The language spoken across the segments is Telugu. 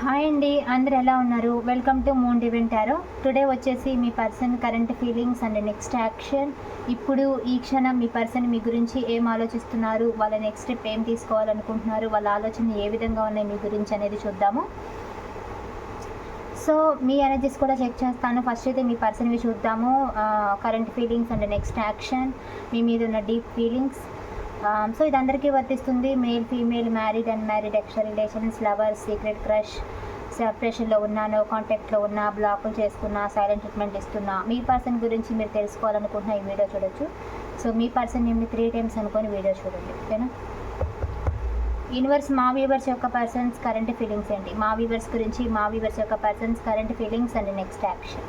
హాయ్ అండి అందరు ఎలా ఉన్నారు? వెల్కమ్ టు మూన్ డివెంటారో టుడే వచ్చేసి మీ person current feelings and next action ఇప్పుడు ఈ క్షణం మీ పర్సన్ మీ గురించి ఏం ఆలోచిస్తున్నారు? వాళ్ళ నెక్స్ట్ స్టెప్ ఏం తీసుకోవాలనుకుంటున్నారు? వాళ్ళ ఆలోచన ఏ విధంగా ఉన్నాయి మీ గురించి అనేది చూద్దాము. సో మీ ఎనర్జీస్ కూడా చెక్ చేస్తాను. ఫస్ట్ అయితే మీ పర్సన్వి చూద్దాము. Current feelings and next action మీ మీద ఉన్న డీప్ ఫీలింగ్స్ Um, సో ఇది అందరికీ వర్తిస్తుంది. Male female married and married extra relations lovers secret crush సెపరేషన్లో ఉన్నా నో కాంటాక్ట్లో ఉన్నా బ్లాకులు చేసుకున్నా సైలెంట్ ట్రీట్మెంట్ ఇస్తున్నా మీ పర్సన్ గురించి మీరు తెలుసుకోవాలనుకుంటున్నా ఈ వీడియో చూడొచ్చు. సో మీ పర్సన్ నేను త్రీ టైమ్స్ అనుకొని వీడియో చూడండి. ఓకేనా? యూనివర్స్ మా వ్యూవర్స్ యొక్క పర్సన్స్ కరెంట్ ఫీలింగ్స్ అండి మా వ్యూవర్స్ గురించి మా వ్యూవర్స్ యొక్క persons current feelings and next action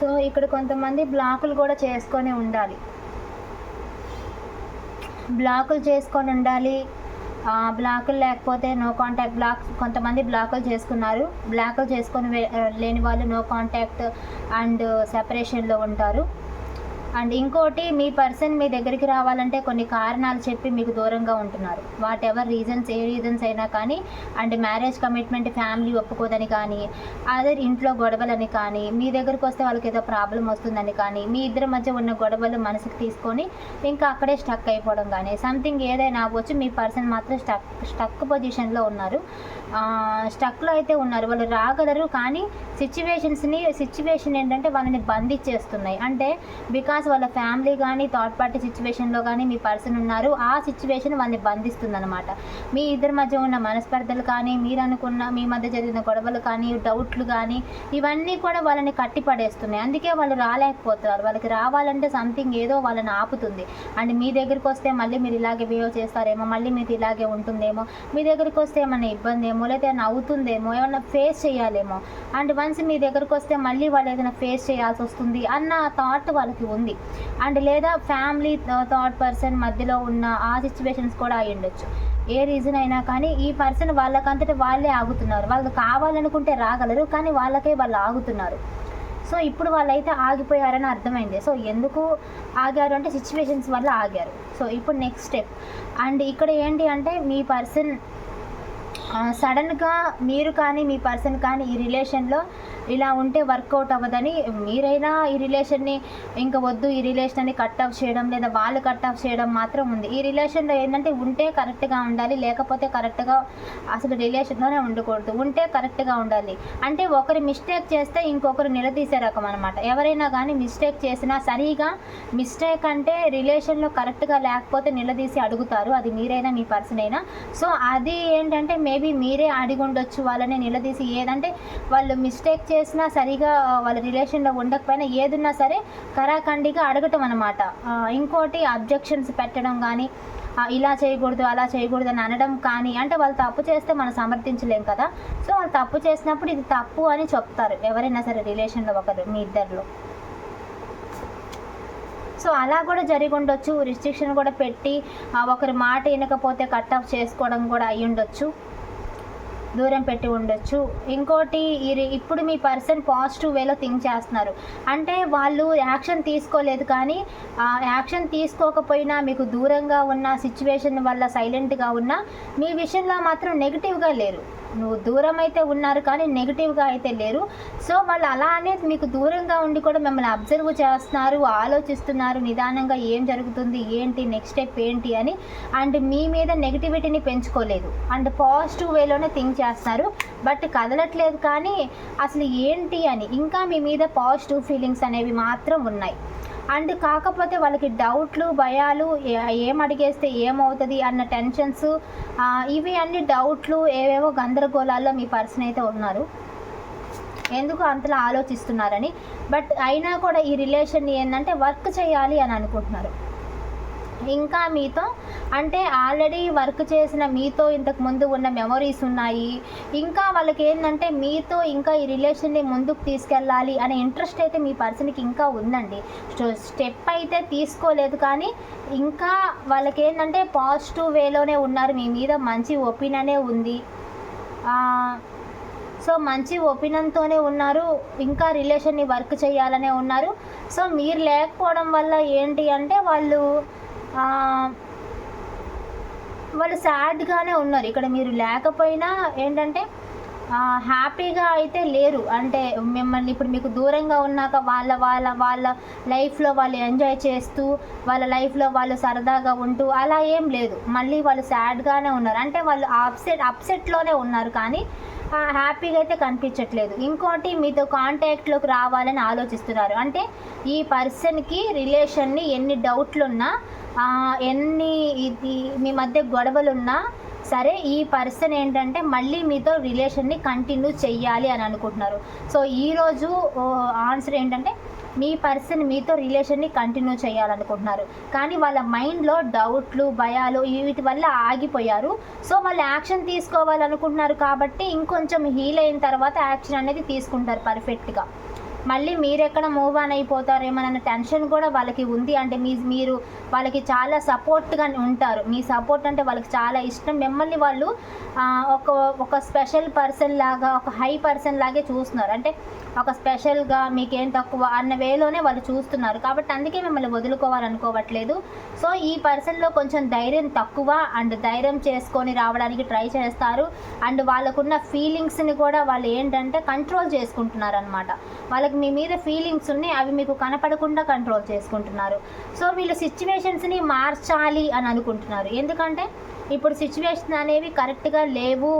so ఇక్కడ కొంతమంది బ్లాకులు కూడా చేసుకొని ఉండాలి. బ్లాకులు చేసుకొని ఉండాలి. బ్లాకులు లేకపోతే నో కాంటాక్ట్ బ్లాక్ కొంతమంది బ్లాకులు చేసుకున్నారు. బ్లాకులు చేసుకొని లేని వాళ్ళు నో కాంటాక్ట్ అండ్ సెపరేషన్లో ఉంటారు. అండ్ ఇంకోటి మీ పర్సన్ మీ దగ్గరికి రావాలంటే కొన్ని కారణాలు చెప్పి మీకు దూరంగా ఉంటున్నారు. వాట్ ఎవర్ రీజన్స్ ఏ రీజన్స్ అయినా కానీ అండ్ మ్యారేజ్ కమిట్మెంట్ ఫ్యామిలీ ఒప్పుకోదని కానీ అదర్ ఇంట్లో గొడవలని కానీ మీ దగ్గరికి వస్తే వాళ్ళకి ఏదో ప్రాబ్లం వస్తుందని కానీ మీ ఇద్దరి మధ్య ఉన్న గొడవలు మనసుకు తీసుకొని ఇంకా అక్కడే స్టక్ అయిపోవడం కానీ సంథింగ్ ఏదైనా అవ్వచ్చు మీ పర్సన్ మాత్రం స్టక్ స్టక్ పొజిషన్లో ఉన్నారు. స్టక్లో అయితే ఉన్నారు. వాళ్ళు రాగలరు కానీ సిచ్యువేషన్స్ని సిచ్యువేషన్ ఏంటంటే వాళ్ళని బంధించేస్తున్నాయి. అంటే బికాస్ వాళ్ళ ఫ్యామిలీ కానీ థర్డ్ పార్టీ సిచ్యువేషన్లో కానీ మీ పర్సన్ ఉన్నారు ఆ సిచ్యువేషన్ వాళ్ళని బంధిస్తుంది అనమాట మీ ఇద్దరి మధ్య ఉన్న మనస్పర్ధలు కానీ మీరు అనుకున్న మీ మధ్య జరిగిన గొడవలు కానీ డౌట్లు కానీ ఇవన్నీ కూడా వాళ్ళని కట్టిపడేస్తున్నాయి. అందుకే వాళ్ళు రాలేకపోతున్నారు. వాళ్ళకి రావాలంటే సంథింగ్ ఏదో వాళ్ళని ఆపుతుంది. అండ్ మీ దగ్గరికి వస్తే మళ్ళీ మీరు ఇలాగే బిహేవ్ చేస్తారేమో మళ్ళీ మీరు ఇలాగే ఉంటుందేమో మీ దగ్గరికి వస్తే ఏమైనా ఇబ్బంది ఏమో లేదా ఏమైనా అవుతుందేమో ఏమైనా ఫేస్ చేయాలేమో. అండ్ వన్స్ మీ దగ్గరికి వస్తే మళ్ళీ వాళ్ళు ఏదైనా ఫేస్ చేయాల్సి వస్తుంది అన్న థాట్ వాళ్ళకి ఉంది. అండ్ లేదా ఫ్యామిలీ థాట్ పర్సన్ మధ్యలో ఉన్న ఆ సిచ్యువేషన్స్ కూడా అయి ఉండొచ్చు. ఏ రీజన్ అయినా కానీ ఈ పర్సన్ వాళ్ళకంతటి వాళ్ళే ఆగుతున్నారు. వాళ్ళు కావాలనుకుంటే రాగలరు కానీ వాళ్ళకే వాళ్ళు ఆగుతున్నారు. సో ఇప్పుడు వాళ్ళైతే ఆగిపోయారని అర్థమైంది. సో ఎందుకు ఆగారు అంటే సిచ్యువేషన్స్ వల్ల ఆగారు. సో ఇప్పుడు నెక్స్ట్ స్టెప్ అండ్ ఇక్కడ ఏంటి అంటే మీ పర్సన్ సడన్గా మీరు కానీ మీ పర్సన్ కానీ ఈ రిలేషన్లో ఇలా ఉంటే వర్కౌట్ అవ్వదని మీరైనా ఈ రిలేషన్ని ఇంకా వద్దు ఈ రిలేషన్ని కట్ ఆఫ్ చేయడం లేదా వాళ్ళు కట్ ఆఫ్ చేయడం మాత్రం ఉంది. ఈ రిలేషన్లో ఏంటంటే ఉంటే కరెక్ట్గా ఉండాలి లేకపోతే కరెక్ట్గా అసలు రిలేషన్లోనే ఉండకూడదు. ఉంటే కరెక్ట్గా ఉండాలి. అంటే ఒకరు మిస్టేక్ చేస్తే ఇంకొకరు నిలదీసే రకం అనమాట ఎవరైనా కానీ మిస్టేక్ చేసినా సరిగా మిస్టేక్ అంటే రిలేషన్లో కరెక్ట్గా లేకపోతే నిలదీసి అడుగుతారు. అది మీరైనా మీ పర్సన్ అయినా. సో అది ఏంటంటే మేబీ మీరే అడిగి ఉండొచ్చు వాళ్ళని నిలదీసి ఏదంటే వాళ్ళు మిస్టేక్ చేసినా సరిగా వాళ్ళ రిలేషన్లో ఉండకపోయినా ఏదున్నా సరే కరాఖండిగా అడగటం అనమాట ఇంకోటి అబ్జెక్షన్స్ పెట్టడం కానీ ఇలా చేయకూడదు అలా చేయకూడదు అని అనడం కానీ అంటే వాళ్ళు తప్పు చేస్తే మనం సమర్థించలేం కదా. సో వాళ్ళు తప్పు చేసినప్పుడు ఇది తప్పు అని చెప్తారు. ఎవరైనా సరే రిలేషన్లో ఒకరు మీ ఇద్దరిలో. సో అలా కూడా జరిగి ఉండొచ్చు రిస్ట్రిక్షన్ కూడా పెట్టి ఒకరి మాట వినకపోతే కట్ ఆఫ్ చేసుకోవడం కూడా అయ్యి ఉండొచ్చు దూరం పెట్టి ఉండొచ్చు. ఇంకోటి ఇది ఇప్పుడు మీ పర్సన్ పాజిటివ్ వేలో థింక్ చేస్తున్నారు. అంటే వాళ్ళు యాక్షన్ తీసుకోలేదు కానీ ఆ యాక్షన్ తీసుకోకపోయినా మీకు దూరంగా ఉన్న సిచ్యువేషన్ వల్ల సైలెంట్గా ఉన్నా మీ విషయంలో మాత్రం నెగిటివ్గా లేరు. నువ్వు దూరం అయితే ఉన్నారు కానీ నెగిటివ్గా అయితే లేరు. సో వాళ్ళు అలా అనేది మీకు దూరంగా ఉండి కూడా మిమ్మల్ని అబ్జర్వ్ చేస్తున్నారు ఆలోచిస్తున్నారు నిదానంగా ఏం జరుగుతుంది ఏంటి నెక్స్ట్ స్టెప్ ఏంటి అని. అండ్ మీ మీద నెగిటివిటీని పెంచుకోలేదు. అండ్ పాజిటివ్ వేలోనే థింక్ చేస్తున్నారు. బట్ కదలట్లేదు కానీ అసలు ఏంటి అని. ఇంకా మీ మీద పాజిటివ్ ఫీలింగ్స్ అనేవి మాత్రం ఉన్నాయి. అండ్ కాకపోతే వాళ్ళకి డౌట్లు భయాలు ఏం అడిగేస్తే ఏమవుతుంది అన్న టెన్షన్స్ ఇవి అన్ని డౌట్లు ఏవేవో గందరగోళాల్లో మీ పర్సన్ అయితే ఉన్నారు. ఎందుకు అంతలా ఆలోచిస్తున్నారని? బట్ అయినా కూడా ఈ రిలేషన్ ఏంటంటే వర్క్ చేయాలి అని అనుకుంటున్నారు. ఇంకా మీతో అంటే ఆల్రెడీ వర్క్ చేసిన మీతో ఇంతకు ముందు ఉన్న మెమొరీస్ ఉన్నాయి. ఇంకా వాళ్ళకి ఏంటంటే మీతో ఇంకా ఈ రిలేషన్ని ముందుకు తీసుకెళ్ళాలి అనే ఇంట్రెస్ట్ అయితే మీ పర్సన్కి ఇంకా ఉందండి. స్టెప్ అయితే తీసుకోలేదు కానీ ఇంకా వాళ్ళకి ఏంటంటే పాజిటివ్ వేలోనే ఉన్నారు. మీ మీద మంచి ఒపీనియనే ఉంది. సో మంచి ఒపీనియన్తోనే ఉన్నారు. ఇంకా రిలేషన్ని వర్క్ చేయాలనే ఉన్నారు. సో మీరు లేకపోవడం వల్ల ఏంటి అంటే వాళ్ళు వాళ్ళు సాడ్గానే ఉన్నారు. ఇక్కడ మీరు లేకపోయినా ఏంటంటే హ్యాపీగా అయితే లేరు. అంటే మిమ్మల్ని ఇప్పుడు మీకు దూరంగా ఉన్నాక వాళ్ళ వాళ్ళ వాళ్ళ లైఫ్లో వాళ్ళు ఎంజాయ్ చేస్తూ వాళ్ళ లైఫ్లో వాళ్ళు సరదాగా ఉంటూ అలా ఏం లేదు. మళ్ళీ వాళ్ళు సాడ్గానే ఉన్నారు. అంటే వాళ్ళు అప్సెట్ అప్సెట్లోనే ఉన్నారు కానీ హ్యాపీగా అయితే కనిపించట్లేదు. ఇంకోటి మీతో కాంటాక్ట్లోకి రావాలని ఆలోచిస్తున్నారు. అంటే ఈ పర్సన్కి రిలేషన్ని ఎన్ని డౌట్లున్నా ఎన్ని ఇది మీ మధ్య గొడవలున్నా సరే ఈ పర్సన్ ఏంటంటే మళ్ళీ మీతో రిలేషన్ని కంటిన్యూ చెయ్యాలి అని అనుకుంటున్నారు. సో ఈరోజు ఆన్సర్ ఏంటంటే మీ పర్సన్ మీతో రిలేషన్ని కంటిన్యూ చేయాలనుకుంటున్నారు కానీ వాళ్ళ మైండ్లో డౌట్లు భయాలు వీటి వల్ల ఆగిపోయారు. సో వాళ్ళు యాక్షన్ తీసుకోవాలనుకుంటున్నారు కాబట్టి ఇంకొంచెం హీల్ అయిన తర్వాత యాక్షన్ అనేది తీసుకుంటారు పర్ఫెక్ట్గా. మళ్ళీ మీరెక్కడ మూవ్ ఆన్ అయిపోతారేమోనన్న టెన్షన్ కూడా వాళ్ళకి ఉంది. అంటే మీ మీరు వాళ్ళకి చాలా సపోర్ట్గా ఉంటారు. మీ సపోర్ట్ అంటే వాళ్ళకి చాలా ఇష్టం. మిమ్మల్ని వాళ్ళు ఒక ఒక స్పెషల్ పర్సన్ లాగా ఒక హై పర్సన్ లాగే చూస్తున్నారు. అంటే ఒక స్పెషల్గా మీకేం తక్కువ అన్న వేలోనే వాళ్ళు చూస్తున్నారు. కాబట్టి అందుకే మిమ్మల్ని వదులుకోవాలనుకోవట్లేదు. సో ఈ పర్సన్లో కొంచెం ధైర్యం తక్కువ. అండ్ ధైర్యం చేసుకొని రావడానికి ట్రై చేస్తారు. అండ్ వాళ్ళకున్న ఫీలింగ్స్ని కూడా వాళ్ళు ఏంటంటే కంట్రోల్ చేసుకుంటున్నారు అనమాట వాళ్ళకి మీ మీద ఫీలింగ్స్ ఉన్నాయి అవి మీకు కనపడకుండా కంట్రోల్ చేసుకుంటున్నారు. సో వీళ్ళు సిచ్యువేషన్స్ని మార్చాలి అని అనుకుంటున్నారు. ఎందుకంటే ఇప్పుడు సిచ్యువేషన్ అనేవి కరెక్ట్గా లేవు.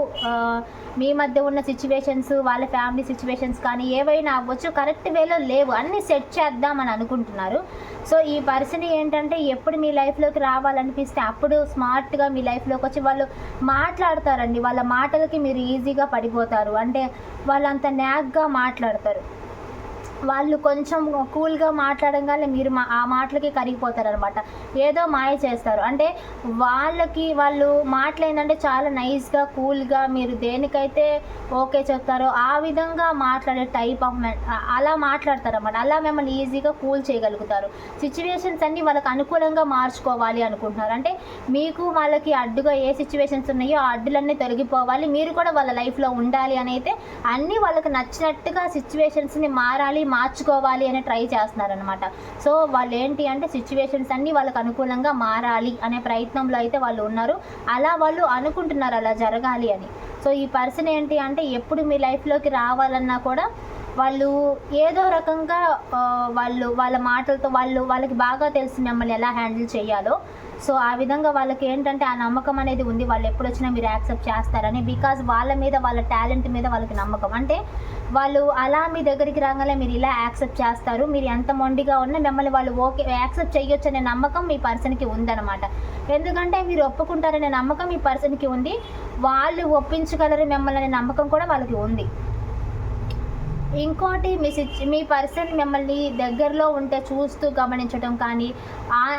మీ మధ్య ఉన్న సిచ్యువేషన్స్ వాళ్ళ ఫ్యామిలీ సిచ్యువేషన్స్ కానీ ఏవైనా అవ్వచ్చు కరెక్ట్ వేలో లేవు. అన్నీ సెట్ చేద్దామని అనుకుంటున్నారు. సో ఈ పర్సన్ ఏంటంటే ఎప్పుడు మీ లైఫ్లోకి రావాలనిపిస్తే అప్పుడు స్మార్ట్గా మీ లైఫ్లోకి వచ్చి వాళ్ళు మాట్లాడతారండి. వాళ్ళ మాటలకి మీరు ఈజీగా పడిపోతారు. అంటే వాళ్ళంత న్యాక్గా మాట్లాడతారు. వాళ్ళు కొంచెం కూల్గా మాట్లాడగానే మీరు మా ఆ మాటలకి కరిగిపోతారు అనమాట ఏదో మాయ చేస్తారు. అంటే వాళ్ళకి వాళ్ళు మాటలు ఏంటంటే చాలా నైస్గా కూల్గా మీరు దేనికైతే ఓకే చెప్తారో ఆ విధంగా మాట్లాడే టైప్ ఆఫ్ అలా మాట్లాడతారు అనమాట అలా మిమ్మల్ని ఈజీగా కూల్ చేయగలుగుతారు. సిచ్యువేషన్స్ అన్నీ వాళ్ళకి అనుకూలంగా మార్చుకోవాలి అనుకుంటున్నారు. అంటే మీకు వాళ్ళకి అడ్డుగా ఏ సిచ్యువేషన్స్ ఉన్నాయో ఆ అడ్డులన్నీ తొలగిపోవాలి. మీరు కూడా వాళ్ళ లైఫ్లో ఉండాలి అని అయితే అన్నీ వాళ్ళకి నచ్చినట్టుగా సిచ్యువేషన్స్ని మారాలి మార్చుకోవాలి అని ట్రై చేస్తున్నారనమాట సో వాళ్ళు ఏంటి అంటే సిచ్యువేషన్స్ అన్నీ వాళ్ళకి అనుకూలంగా మారాలి అనే ప్రయత్నంలో అయితే వాళ్ళు ఉన్నారు. అలా వాళ్ళు అనుకుంటున్నారు అలా జరగాలి అని. సో ఈ పర్సన్ ఏంటి అంటే ఎప్పుడు మీ లైఫ్లోకి రావాలన్నా కూడా వాళ్ళు ఏదో రకంగా వాళ్ళు వాళ్ళ మాటలతో వాళ్ళు వాళ్ళకి బాగా తెలిసి మిమ్మల్ని ఎలా హ్యాండిల్ చేయాలో. సో ఆ విధంగా వాళ్ళకి ఏంటంటే ఆ నమ్మకం అనేది ఉంది. వాళ్ళు ఎప్పుడు వచ్చినా మీరు యాక్సెప్ట్ చేస్తారని. బికాజ్ వాళ్ళ మీద వాళ్ళ టాలెంట్ మీద వాళ్ళకి నమ్మకం. అంటే వాళ్ళు అలా మీ దగ్గరికి రాగానే మీరు ఇలా యాక్సెప్ట్ చేస్తారు. మీరు ఎంత మొండిగా ఉన్నా మిమ్మల్ని వాళ్ళు ఓకే యాక్సెప్ట్ చేయొచ్చు అనే నమ్మకం మీ పర్సన్కి ఉందన్నమాట. ఎందుకంటే మీరు ఒప్పుకుంటారనే నమ్మకం మీ పర్సన్కి ఉంది. వాళ్ళు ఒప్పించగలరు మిమ్మల్ని అనే నమ్మకం కూడా వాళ్ళకి ఉంది. ఇంకోటి మీ సిచ్ మీ పర్సన్ మిమ్మల్ని దగ్గరలో ఉంటే చూస్తూ గమనించడం కానీ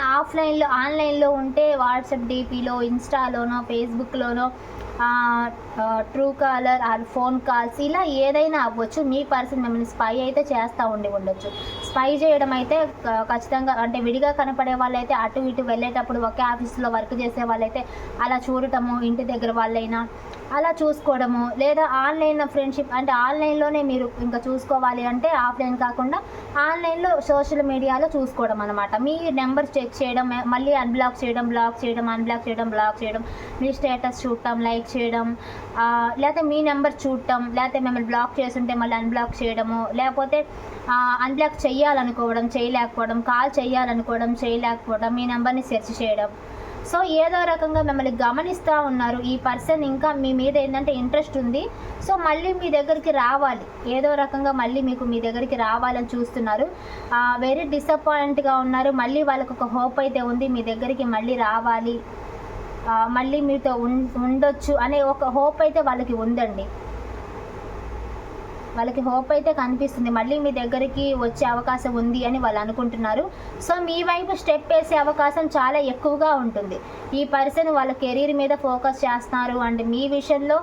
ఆఫ్లైన్లో ఆన్లైన్లో ఉంటే వాట్సాప్ డీపీలో ఇన్స్టాలోనో ఫేస్బుక్లోనో true caller or phone calls ఇలా ఏదైనా అవ్వచ్చు. మీ పర్సన్ మిమ్మల్ని స్పై అయితే చేస్తూ ఉండి ఉండొచ్చు. స్పై చేయడం అయితే క- ఖచ్చితంగా అంటే విడిగా కనపడే వాళ్ళైతే అటు ఇటు వెళ్ళేటప్పుడు ఒకే ఆఫీస్లో వర్క్ చేసే వాళ్ళైతే అలా చూడటము ఇంటి దగ్గర వాళ్ళైనా అలా చూసుకోవడము లేదా ఆన్లైన్ ఫ్రెండ్షిప్ అంటే ఆన్లైన్లోనే మీరు ఇంకా చూసుకోవాలి అంటే ఆఫ్లైన్ కాకుండా ఆన్లైన్లో సోషల్ మీడియాలో చూసుకోవడం అనమాట మీ నెంబర్ చెక్ చేయడం మళ్ళీ అన్బ్లాక్ చేయడం బ్లాక్ చేయడం అన్బ్లాక్ చేయడం బ్లాక్ చేయడం మీ స్టేటస్ చూడటం లైక్ చేయడం లేకపోతే మీ నెంబర్ చూడటం లేకపోతే మిమ్మల్ని బ్లాక్ చేస్తుంటే మళ్ళీ అన్బ్లాక్ చేయడము లేకపోతే అన్బ్లాక్ చేయాలనుకోవడం చేయలేకపోవడం కాల్ చేయాలనుకోవడం చేయలేకపోవడం మీ నెంబర్ని సెర్చ్ చేయడం. సో ఏదో రకంగా మిమ్మల్ని గమనిస్తూ ఉన్నారు. ఈ పర్సన్ ఇంకా మీ మీద ఏంటంటే ఇంట్రెస్ట్ ఉంది. సో మళ్ళీ మీ దగ్గరికి రావాలి. ఏదో రకంగా మళ్ళీ మీకు మీ దగ్గరికి రావాలని చూస్తున్నారు. వెరీ డిసప్పాయింట్గా ఉన్నారు. మళ్ళీ వాళ్ళకు ఒక హోప్ అయితే ఉంది. మీ దగ్గరికి మళ్ళీ రావాలి. మళ్ళీ మీతో ఉం ఉండొచ్చు అనే ఒక హోప్ అయితే వాళ్ళకి ఉందండి. వాళ్ళకి హోప్ అయితే కనిపిస్తుంది. మళ్ళీ మీ దగ్గరికి వచ్చే అవకాశం ఉంది అని వాళ్ళు అనుకుంటున్నారు. సో మీ వైపు స్టెప్ వేసే అవకాశం చాలా ఎక్కువగా ఉంటుంది. ఈ పర్సన్ వాళ్ళ కెరీర్ మీద ఫోకస్ చేస్తున్నారు అండ్ మీ విషయంలో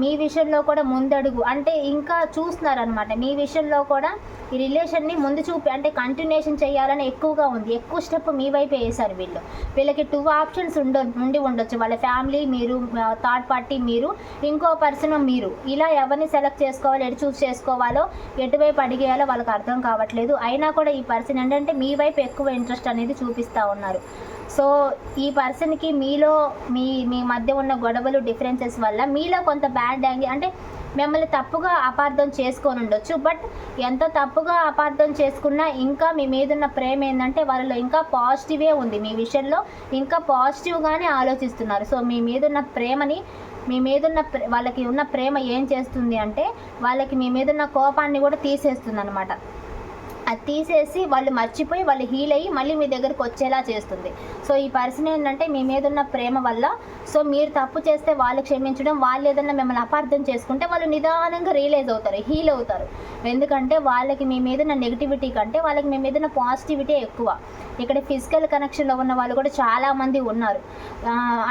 మీ విషయంలో కూడా ముందడుగు. అంటే ఇంకా చూస్తున్నారు అనమాట మీ విషయంలో కూడా ఈ రిలేషన్ని ముందు చూపి అంటే కంటిన్యూషన్ చేయాలని ఎక్కువగా ఉంది. ఎక్కువ స్టెప్ మీ వైపు వేశారు వీళ్ళు. వీళ్ళకి టూ ఆప్షన్స్ ఉండ ఉండి ఉండొచ్చు. వాళ్ళ ఫ్యామిలీ మీరు థర్డ్ పార్టీ మీరు ఇంకో పర్సన్ మీరు. ఇలా ఎవరిని సెలెక్ట్ చేసుకోవాలి ఎటు చూస్ చేసుకోవాలో ఎటువైపు అడిగేయాలో వాళ్ళకి అర్థం కావట్లేదు. అయినా కూడా ఈ పర్సన్ ఏంటంటే మీ వైపు ఎక్కువ ఇంట్రెస్ట్ అనేది చూపిస్తూ ఉన్నారు. సో ఈ పర్సన్కి మీలో మీ మీ మధ్య ఉన్న గొడవలు డిఫరెన్సెస్ వల్ల మీలో కొంత బ్యాడ్ యాంగిల్ అంటే మిమ్మల్ని తప్పుగా అపార్థం చేసుకొని ఉండొచ్చు. బట్ ఎంత తప్పుగా అపార్థం చేసుకున్నా ఇంకా మీ మీద ఉన్న ప్రేమ ఏంటంటే వాళ్ళలో ఇంకా పాజిటివే ఉంది. మీ విషయంలో ఇంకా పాజిటివ్గానే ఆలోచిస్తున్నారు. సో మీ మీద ఉన్న ప్రేమని మీ మీద ఉన్న ప్రే- వాళ్ళకి ఉన్న ప్రేమ ఏం చేస్తుంది అంటే వాళ్ళకి మీ మీద ఉన్న కోపాన్ని కూడా తీసేస్తుంది అనమాట అది తీసేసి వాళ్ళు మర్చిపోయి వాళ్ళు హీల్ అయ్యి మళ్ళీ మీ దగ్గరికి వచ్చేలా చేస్తుంది. సో ఈ పర్సన్ ఏంటంటే మీ మీద ఉన్న ప్రేమ వల్ల సో మీరు తప్పు చేస్తే వాళ్ళు క్షమించడం వాళ్ళు ఏదన్నా మిమ్మల్ని అపార్థం చేసుకుంటే వాళ్ళు నిదానంగా రియలైజ్ అవుతారు హీల్ అవుతారు. ఎందుకంటే వాళ్ళకి మీ మీద ఉన్న నెగిటివిటీ కంటే వాళ్ళకి మీ మీద ఉన్న పాజిటివిటీ ఎక్కువ. ఇక్కడ ఫిజికల్ కనెక్షన్లో ఉన్న వాళ్ళు కూడా చాలామంది ఉన్నారు.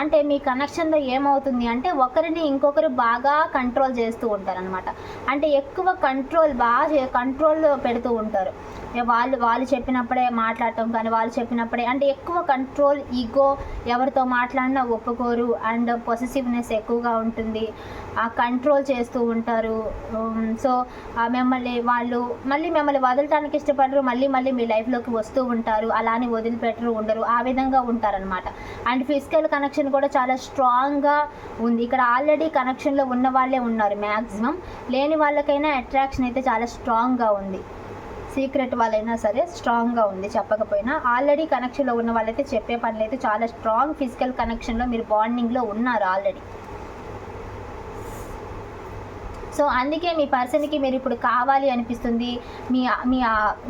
అంటే మీ కనెక్షన్లో ఏమవుతుంది అంటే ఒకరిని ఇంకొకరు బాగా కంట్రోల్ చేస్తూ ఉంటారు అనమాట అంటే ఎక్కువ కంట్రోల్ బాగా కంట్రోల్ పెడుతూ ఉంటారు. వాళ్ళు వాళ్ళు చెప్పినప్పుడే మాట్లాడటం కానీ వాళ్ళు చెప్పినప్పుడే అంటే ఎక్కువ కంట్రోల్ ఈగో ఎవరితో మాట్లాడినా ఒప్పుకోరు అండ్ పొసెసివ్నెస్ ఎక్కువగా ఉంటుంది. ఆ కంట్రోల్ చేస్తూ ఉంటారు. సో మిమ్మల్ని వాళ్ళు మళ్ళీ మిమ్మల్ని వదలటానికి ఇష్టపడరు. మళ్ళీ మళ్ళీ మీ లైఫ్లోకి వస్తూ ఉంటారు. అలానే వదిలిపెట్టరు ఉండరు. ఆ విధంగా ఉంటారనమాట అండ్ ఫిజికల్ కనెక్షన్ కూడా చాలా స్ట్రాంగ్గా ఉంది. ఇక్కడ ఆల్రెడీ కనెక్షన్లో ఉన్న వాళ్ళే ఉన్నారు మ్యాక్సిమం లేని వాళ్ళకైనా అట్రాక్షన్ అయితే చాలా స్ట్రాంగ్గా ఉంది. సీక్రెట్ వాళ్ళైనా సరే స్ట్రాంగ్గా ఉంది చెప్పకపోయినా. ఆల్రెడీ కనెక్షన్లో ఉన్న వాళ్ళైతే చెప్పే పనులు అయితే చాలా స్ట్రాంగ్ ఫిజికల్ కనెక్షన్లో మీరు బాండింగ్లో ఉన్నారు ఆల్రెడీ. సో అందుకే మీ పర్సన్కి మీరు ఇప్పుడు కావాలి అనిపిస్తుంది. మీ మీ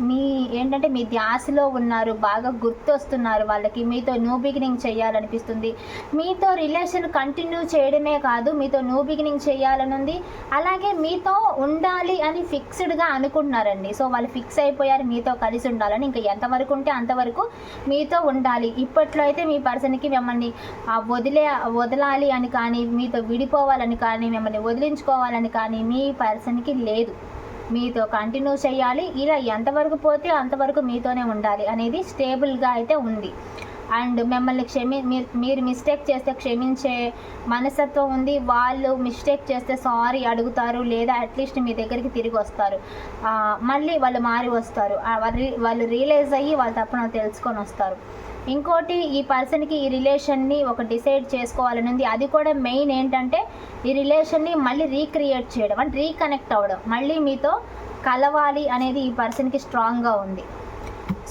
మీ ఏంటంటే మీ ధ్యాసలో ఉన్నారు బాగా గుర్తొస్తున్నారు వాళ్ళకి మీతో న్యూ బిగినింగ్ చేయాలనిపిస్తుంది. మీతో రిలేషన్ కంటిన్యూ చేయడమే కాదు మీతో న్యూ బిగినింగ్ చేయాలని ఉంది అలాగే మీతో ఉండాలి అని ఫిక్స్డ్గా అనుకుంటున్నారండి. సో వాళ్ళు ఫిక్స్ అయిపోయారు మీతో కలిసి ఉండాలని ఇంకా ఎంతవరకు ఉంటే అంతవరకు మీతో ఉండాలి. ఇప్పట్లో అయితే మీ పర్సన్కి మిమ్మల్ని వదిలే వదలాలి అని కానీ మీతో విడిపోవాలని కానీ మిమ్మల్ని వదిలించుకోవాలని కానీ మీ పర్సన్కి లేదు. మీతో కంటిన్యూ చేయాలి. ఇలా ఎంతవరకు పోతే అంతవరకు మీతోనే ఉండాలి అనేది స్టేబుల్గా అయితే ఉంది. అండ్ మిమ్మల్ని క్షమి మీరు మీరు మిస్టేక్ చేస్తే క్షమించే మనస్తత్వం ఉంది. వాళ్ళు మిస్టేక్ చేస్తే సారీ అడుగుతారు లేదా అట్లీస్ట్ మీ దగ్గరికి తిరిగి వస్తారు. మళ్ళీ వాళ్ళు మారి వస్తారు. వాళ్ళు రి- రియలైజ్ అయ్యి వాళ్ళ తప్పున తెలుసుకొని వస్తారు. ఇంకోటి ఈ పర్సన్కి ఈ రిలేషన్ని ఒక డిసైడ్ చేసుకోవాలని ఉంది. అది కూడా మెయిన్ ఏంటంటే ఈ రిలేషన్ని మళ్ళీ రీక్రియేట్ చేయడం అంటే రీకనెక్ట్ అవ్వడం. మళ్ళీ మీతో కలవాలి అనేది ఈ పర్సన్కి స్ట్రాంగ్గా ఉంది.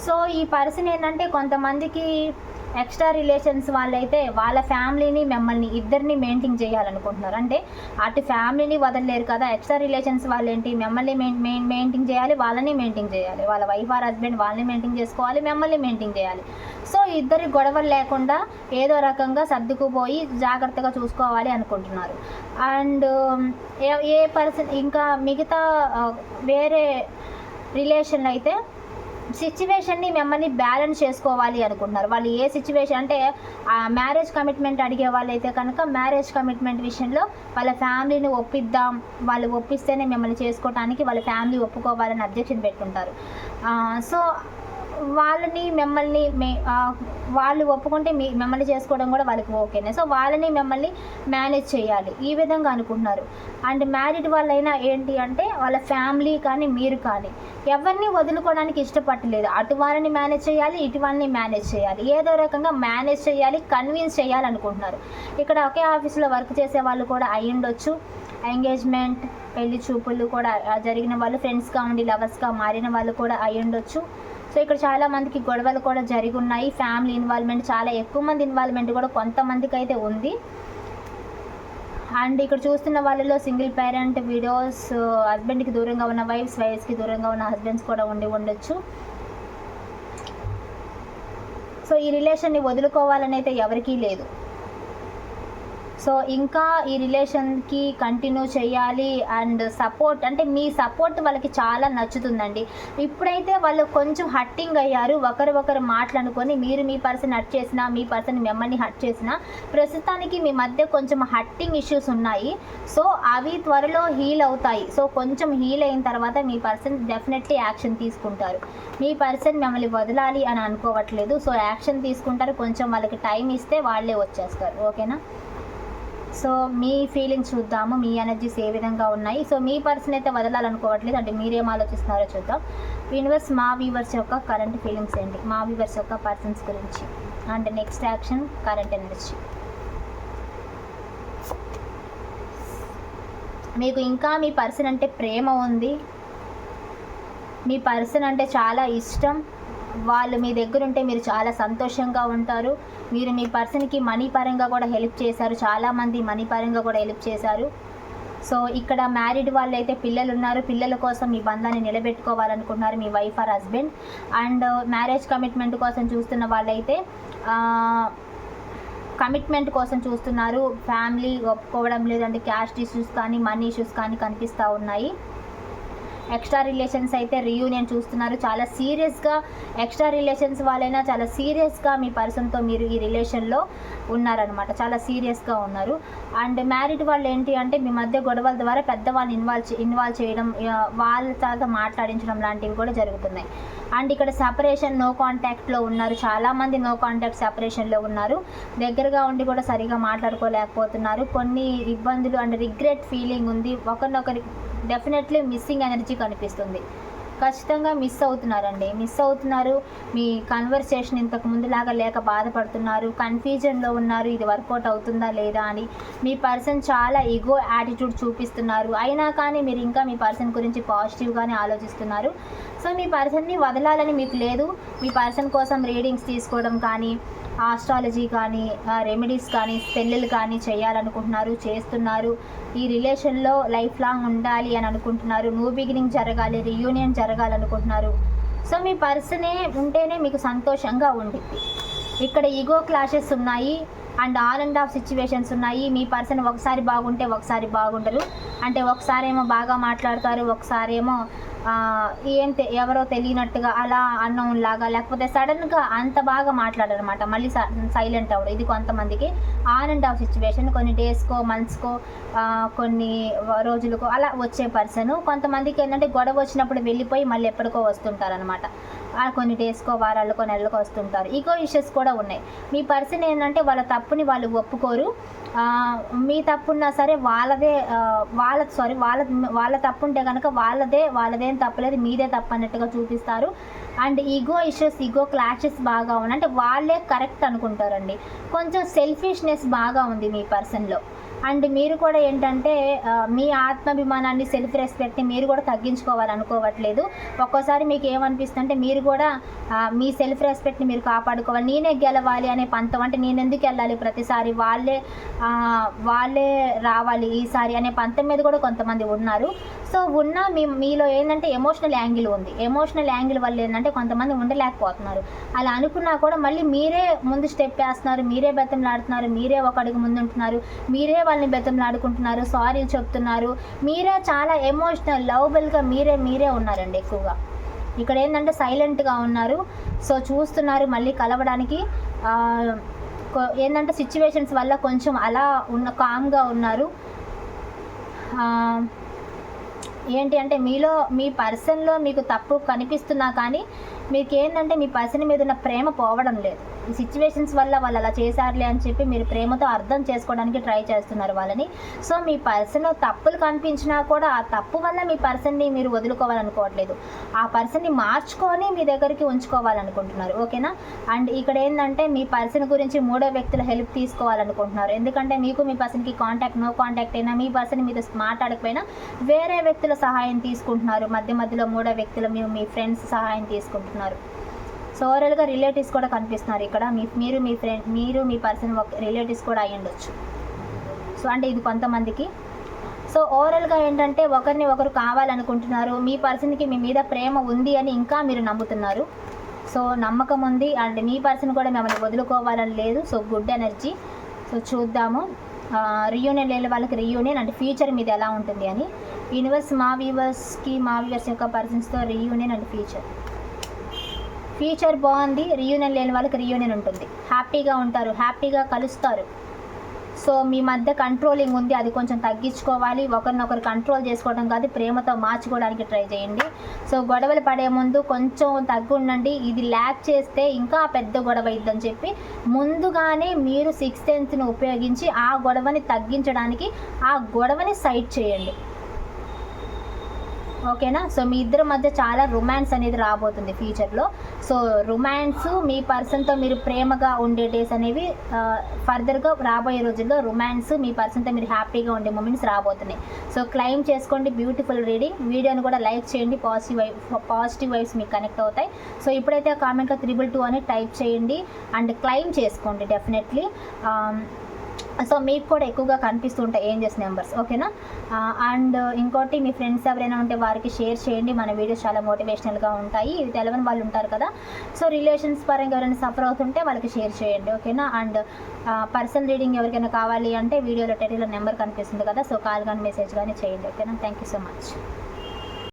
సో ఈ పర్సన్ ఏంటంటే కొంతమందికి ఎక్స్ట్రా రిలేషన్స్ వాళ్ళైతే వాళ్ళ ఫ్యామిలీని మిమ్మల్ని ఇద్దరిని మెయింటైన్ చేయాలనుకుంటున్నారు. అంటే అటు ఫ్యామిలీని వదలలేరు కదా ఎక్స్ట్రా రిలేషన్స్ వాళ్ళు ఏంటి మిమ్మల్ని మెయిన్ మెయింటైన్ చేయాలి వాళ్ళని మెయింటైన్ చేయాలి. వాళ్ళ వైఫ్ ఆర్ హస్బెండ్ వాళ్ళని మెయింటైన్ చేసుకోవాలి మిమ్మల్ని మెయింటైన్ చేయాలి. సో ఇద్దరి గొడవలు లేకుండా ఏదో రకంగా సర్దుకుపోయి జాగ్రత్తగా చూసుకోవాలి అనుకుంటున్నారు. అండ్ ఏ ఏ పర్సన్ ఇంకా మిగతా వేరే రిలేషన్ అయితే సిచ్యువేషన్ని మిమ్మల్ని బ్యాలెన్స్ చేసుకోవాలి అనుకుంటున్నారు. వాళ్ళు ఏ సిచ్యువేషన్ అంటే ఆ మ్యారేజ్ కమిట్మెంట్ అడిగే వాళ్ళైతే కనుక మ్యారేజ్ కమిట్మెంట్ విషయంలో వాళ్ళ ఫ్యామిలీని ఒప్పిద్దాం. వాళ్ళు ఒప్పిస్తేనే మిమ్మల్ని చేసుకోవటానికి వాళ్ళ ఫ్యామిలీ ఒప్పుకోవాలని అబ్జెక్షన్ పెట్టుకుంటారు. సో వాళ్ళని మిమ్మల్ని మే వాళ్ళు ఒప్పుకుంటే మీ మిమ్మల్ని చేసుకోవడం కూడా వాళ్ళకి ఓకేనే సో వాళ్ళని మిమ్మల్ని మేనేజ్ చేయాలి. ఈ విధంగా అనుకుంటున్నారు. అండ్ మ్యారీడ్ వాళ్ళైనా ఏంటి అంటే వాళ్ళ ఫ్యామిలీ కానీ మీరు కానీ. ఎవరిని వదులుకోవడానికి ఇష్టపడలేదు. అటు మేనేజ్ చేయాలి ఇటు మేనేజ్ చేయాలి. ఏదో రకంగా మేనేజ్ చేయాలి కన్విన్స్ చేయాలనుకుంటున్నారు. ఇక్కడ ఒకే ఆఫీస్లో వర్క్ చేసే వాళ్ళు కూడా అయి ఉండొచ్చు. ఎంగేజ్మెంట్ పెళ్ళి చూపులు కూడా జరిగిన వాళ్ళు ఫ్రెండ్స్గా ఉండి లవర్స్గా మారిన వాళ్ళు కూడా అయి ఉండొచ్చు. సో ఇక్కడ చాలా మందికి గొడవలు కూడా జరిగి ఉన్నాయి. ఫ్యామిలీ ఇన్వాల్వ్మెంట్ చాలా ఎక్కువ మంది ఇన్వాల్వ్మెంట్ కూడా కొంతమందికి అయితే ఉంది. అండ్ ఇక్కడ చూస్తున్న వాళ్ళలో సింగిల్ పేరెంట్ విడోస్ హస్బెండ్కి దూరంగా ఉన్న వైఫ్స్ వైఫ్స్కి దూరంగా ఉన్న హస్బెండ్స్ కూడా ఉండి ఉండొచ్చు. సో ఈ రిలేషన్ని వదులుకోవాలని అయితే ఎవరికీ లేదు. సో ఇంకా ఈ రిలేషన్కి కంటిన్యూ చేయాలి అండ్ సపోర్ట్ అంటే మీ సపోర్ట్ వాళ్ళకి చాలా నచ్చుతుందండి. ఇప్పుడైతే వాళ్ళు కొంచెం హట్టింగ్ అయ్యారు ఒకరు ఒకరు మాట్లాడుకొని మీరు మీ పర్సన్ హట్ చేసినా మీ పర్సన్ మిమ్మల్ని హట్ చేసినా ప్రస్తుతానికి మీ మధ్య కొంచెం హట్టింగ్ ఇష్యూస్ ఉన్నాయి. సో అవి త్వరలో హీల్ అవుతాయి. సో కొంచెం హీల్ అయిన తర్వాత మీ పర్సన్ డెఫినెట్లీ యాక్షన్ తీసుకుంటారు. మీ పర్సన్ మిమ్మల్ని వదలాలి అని అనుకోవట్లేదు. సో యాక్షన్ తీసుకుంటారు. కొంచెం వాళ్ళకి టైం ఇస్తే వాళ్ళే వచ్చేస్తారు. ఓకేనా? సో మీ ఫీలింగ్స్ చూద్దాము మీ ఎనర్జీస్ ఏ విధంగా ఉన్నాయి. సో మీ పర్సన్ అయితే వదలాలనుకోవట్లేదు. అంటే మీరేం ఆలోచిస్తున్నారో చూద్దాం. యూనివర్స్ మా వ్యూవర్స్ యొక్క కరెంట్ ఫీలింగ్స్ ఏంటి? మా వ్యూవర్స్ యొక్క పర్సన్స్ గురించి. And next action current energy మీకు ఇంకా మీ పర్సన్ అంటే ప్రేమ ఉంది. మీ పర్సన్ అంటే చాలా ఇష్టం. వాళ్ళు మీ దగ్గర ఉంటే మీరు చాలా సంతోషంగా ఉంటారు. మీరు మీ పర్సన్కి మనీ పరంగా కూడా హెల్ప్ చేశారు. చాలామంది మనీ పరంగా కూడా హెల్ప్ చేశారు. సో ఇక్కడ మ్యారీడ్ వాళ్ళు అయితే పిల్లలు ఉన్నారు పిల్లల కోసం మీ బంధాన్ని నిలబెట్టుకోవాలనుకుంటున్నారు మీ wife or husband and marriage commitment కోసం చూస్తున్న వాళ్ళైతే కమిట్మెంట్ కోసం చూస్తున్నారు. ఫ్యామిలీ ఒప్పుకోవడం లేదంటే క్యాస్ట్ ఇష్యూస్ కానీ మనీ ఇష్యూస్ కానీ కనిపిస్తూ ఉన్నాయి. ఎక్స్ట్రా రిలేషన్స్ అయితే రీయూనియన్ చూస్తున్నారు. చాలా సీరియస్గా ఎక్స్ట్రా రిలేషన్స్ వాళ్ళైనా చాలా సీరియస్గా మీ పర్సన్తో మీరు ఈ రిలేషన్లో ఉన్నారనమాట చాలా సీరియస్గా ఉన్నారు. అండ్ మ్యారీడ్ వాళ్ళు ఏంటి అంటే మీ మధ్య గొడవల ద్వారా పెద్దవాళ్ళని ఇన్వాల్వ్ ఇన్వాల్వ్ చేయడం వాళ్ళ తర్వాత మాట్లాడించడం లాంటివి కూడా జరుగుతున్నాయి. అండ్ ఇక్కడ సపరేషన్ నో కాంటాక్ట్లో ఉన్నారు. చాలామంది నో కాంటాక్ట్ సపరేషన్లో ఉన్నారు. దగ్గరగా ఉండి కూడా సరిగా మాట్లాడుకోలేకపోతున్నారు. కొన్ని ఇబ్బందులు అండ్ రిగ్రెట్ ఫీలింగ్ ఉంది. ఒకరినొకరి డెఫినెట్లీ మిస్సింగ్ ఎనర్జీ కనిపిస్తుంది. ఖచ్చితంగా మిస్ అవుతున్నారండి. మిస్ అవుతున్నారు. మీ కన్వర్సేషన్ ఇంతకు ముందులాగా లేక బాధపడుతున్నారు. కన్ఫ్యూజన్లో ఉన్నారు. ఇది వర్కౌట్ అవుతుందా లేదా అని. మీ పర్సన్ చాలా ఈగో యాటిట్యూడ్ చూపిస్తున్నారు. అయినా కానీ మీరు ఇంకా మీ పర్సన్ గురించి పాజిటివ్గానే ఆలోచిస్తున్నారు. సో మీ పర్సన్ని వదలాలని మీకు లేదు. మీ పర్సన్ కోసం రీడింగ్స్ తీసుకోవడం కానీ ఆస్ట్రాలజీ కానీ రెమెడీస్ కానీ పెళ్ళిళ్ళు కానీ చేయాలనుకుంటున్నారు చేస్తున్నారు. ఈ రిలేషన్లో లైఫ్ లాంగ్ ఉండాలి అని అనుకుంటున్నారు. న్యూ బిగినింగ్ జరగాలి రియూనియన్ జరగాలనుకుంటున్నారు. సో మీ పర్సనే ఉంటేనే మీకు సంతోషంగా ఉండిద్ది ఇక్కడ ఈగో క్లాషెస్ ఉన్నాయి. And all and of situations ఉన్నాయి. మీ పర్సన్ ఒకసారి బాగుంటే ఒకసారి బాగుండరు. అంటే ఒకసారేమో బాగా మాట్లాడతారు ఒకసారి ఏమో ఏం ఎవరో తెలియనట్టుగా అలా అన్నం లాగా లేకపోతే సడన్గా అంత బాగా మాట్లాడారనమాట మళ్ళీ సైలెంట్ అవ్వడం. ఇది కొంతమందికి ఆన్ అండ్ ఆఫ్ సిచ్యువేషన్ కొన్ని డేస్కో మంత్స్కో కొన్ని రోజులకో అలా వచ్చే పర్సన్ కొంతమందికి ఏంటంటే గొడవ వచ్చినప్పుడు వెళ్ళిపోయి మళ్ళీ ఎప్పటికో వస్తుంటారనమాట కొన్ని డేస్కో వారాలకో నెలలకో వస్తుంటారు. ఈగో ఇష్యూస్ కూడా ఉన్నాయి. మీ పర్సన్ ఏంటంటే వాళ్ళ తప్పుని వాళ్ళు ఒప్పుకోరు. మీ తప్పున్నా సరే వాళ్ళదే వాళ్ళ సారీ వాళ్ళ వాళ్ళ తప్పు ఉంటే కనుక వాళ్ళదే వాళ్ళదేం తప్పలేదు మీదే తప్పు అన్నట్టుగా చూపిస్తారు. And ego issues ego clashes బాగా ఉన్నాయి. అంటే వాళ్ళే కరెక్ట్ అనుకుంటారండి. కొంచెం సెల్ఫిష్నెస్ బాగా ఉంది మీ పర్సన్లో అండ్ మీరు కూడా ఏంటంటే మీ ఆత్మాభిమానాన్ని సెల్ఫ్ రెస్పెక్ట్ని మీరు కూడా తగ్గించుకోవాలనుకోవట్లేదు ఒక్కోసారి మీకు ఏమనిపిస్తుంది అంటే మీరు కూడా మీ సెల్ఫ్ రెస్పెక్ట్ని మీరు కాపాడుకోవాలి. నేనే గెలవాలి అనే పంతం అంటే నేను ఎందుకు వెళ్ళాలి ప్రతిసారి? వాళ్ళే వాళ్ళే రావాలి ఈసారి అనే పంతం మీద కూడా కొంతమంది ఉన్నారు. సో ఉన్న మీ మీలో ఏంటంటే ఎమోషనల్ యాంగిల్ ఉంది. ఎమోషనల్ యాంగిల్ వల్ల ఏంటంటే కొంతమంది ఉండలేకపోతున్నారు. అలా అనుకున్నా కూడా మళ్ళీ మీరే ముందు స్టెప్ వేస్తున్నారు మీరే బెత్తంలాడుతున్నారు మీరే ఒక అడుగు ముందు ఉంటున్నారు మీరే వాళ్ళని బెత్తంలాడుకుంటున్నారు సారీ చెప్తున్నారు. మీరే చాలా ఎమోషనల్ లవబుల్గా మీరే మీరే ఉన్నారండి ఎక్కువగా. ఇక్కడ ఏంటంటే సైలెంట్గా ఉన్నారు. సో చూస్తున్నారు మళ్ళీ కలవడానికి. ఏంటంటే సిచ్యువేషన్స్ వల్ల కొంచెం అలా ఉన్న కామ్గా ఉన్నారు. ఏంటి అంటే మీలో మీ పర్సన్లో మీకు తప్పు కనిపిస్తున్నా కానీ మీకు ఏంటంటే మీ పర్సన్ మీద ఉన్న ప్రేమ పోవడం లేదు. సిచ్యువేషన్స్ వల్ల వాళ్ళు అలా చేశారులే అని చెప్పి మీరు ప్రేమతో అర్థం చేసుకోవడానికి ట్రై చేస్తున్నారు వాళ్ళని. సో మీ పర్సన్లో తప్పులు కనిపించినా కూడా ఆ తప్పు వల్ల మీ పర్సన్ని మీరు వదులుకోవాలనుకోవట్లేదు. ఆ పర్సన్ని మార్చుకొని మీ దగ్గరికి ఉంచుకోవాలనుకుంటున్నారు. ఓకేనా? అండ్ ఇక్కడ ఏంటంటే మీ పర్సన్ గురించి మూడో వ్యక్తుల హెల్ప్ తీసుకోవాలనుకుంటున్నారు. ఎందుకంటే మీకు మీ పర్సన్కి కాంటాక్ట్ నో కాంటాక్ట్ అయినా మీ పర్సన్ మీతో మాట్లాడకపోయినా వేరే వ్యక్తుల సహాయం తీసుకుంటున్నారు. మధ్య మధ్యలో మూడో వ్యక్తులు మీ మీ ఫ్రెండ్స్ సహాయం తీసుకుంటున్నారు. సో ఓవరాల్గా రిలేటివ్స్ కూడా కనిపిస్తున్నారు ఇక్కడ. మీ మీరు మీ ఫ్రెండ్ మీరు మీ పర్సన్ రిలేటివ్స్ కూడా అయి ఉండొచ్చు. సో అంటే ఇది కొంతమందికి. సో ఓవరాల్గా ఏంటంటే ఒకరిని ఒకరు కావాలనుకుంటున్నారు. మీ పర్సన్కి మీ మీద ప్రేమ ఉంది అని ఇంకా మీరు నమ్ముతున్నారు. సో నమ్మకం ఉంది. అండ్ మీ పర్సన్ కూడా మిమ్మల్ని వదులుకోవాలని లేదు. So good energy. సో చూద్దాము. రియూనియన్ లేని వాళ్ళకి రియూనియన్ అంటే ఫ్యూచర్ మీద ఎలా ఉంటుంది అని. యూనివర్స్ మా వ్యూవర్స్కి మా వ్యూవర్స్ యొక్క పర్సన్స్తో రియూనియన్ అండ్ ఫ్యూచర్ ఫ్యూచర్ బాగుంది రియూనియన్ లేని వాళ్ళకి రియూనియన్ ఉంటుంది. హ్యాపీగా ఉంటారు హ్యాపీగా కలుస్తారు. సో మీ మధ్య కంట్రోలింగ్ ఉంది అది కొంచెం తగ్గించుకోవాలి. ఒకరినొకరు కంట్రోల్ చేసుకోవడం కాదు ప్రేమతో మార్చుకోవడానికి ట్రై చేయండి. సో గొడవలు పడే ముందు కొంచెం తగ్గుండండి. ఇది ల్యాక్ చేస్తే ఇంకా పెద్ద గొడవ ఇద్దని చెప్పి ముందుగానే మీరు సిక్స్ సెన్స్ని ఉపయోగించి ఆ గొడవని తగ్గించడానికి ఆ గొడవని సైడ్ చేయండి. ఓకేనా? సో మీ ఇద్దరి మధ్య చాలా రొమాన్స్ అనేది రాబోతుంది ఫ్యూచర్లో సో రొమాన్స్ మీ పర్సన్తో మీరు ప్రేమగా ఉండే డేస్ అనేవి ఫర్దర్గా రాబోయే రోజుల్లో రొమాన్స్ మీ పర్సన్తో మీరు హ్యాపీగా ఉండే మూమెంట్స్ రాబోతున్నాయి. సో క్లైమ్ చేసుకోండి బ్యూటిఫుల్ రీడింగ్ వీడియోని కూడా లైక్ చేయండి పాజిటివ్ వైఫ్ పాజిటివ్ వైబ్స్ మీకు కనెక్ట్ అవుతాయి. సో ఇప్పుడైతే కామెంట్లో త్రిబుల్ టూ అని టైప్ చేయండి. అండ్ క్లైమ్ చేసుకోండి డెఫినెట్లీ సో మీకు కూడా ఎక్కువగా కనిపిస్తుంటాయి ఏంజెస్ నెంబర్స్ ఓకేనా? అండ్ ఇంకోటి మీ ఫ్రెండ్స్ ఎవరైనా ఉంటే వారికి షేర్ చేయండి. మన వీడియోస్ చాలా మోటివేషనల్గా ఉంటాయి. ఇవి తెలవని వాళ్ళు ఉంటారు కదా. సో రిలేషన్స్ పరంగా ఎవరైనా సఫర్ అవుతుంటే వాళ్ళకి షేర్ చేయండి ఓకేనా? అండ్ పర్సనల్ రీడింగ్ ఎవరికైనా కావాలి అంటే వీడియోలో టైటిల్లో నెంబర్ కనిపిస్తుంది కదా. సో కాల్ కానీ మెసేజ్ కానీ చేయండి ఓకేనా? Thank you so much.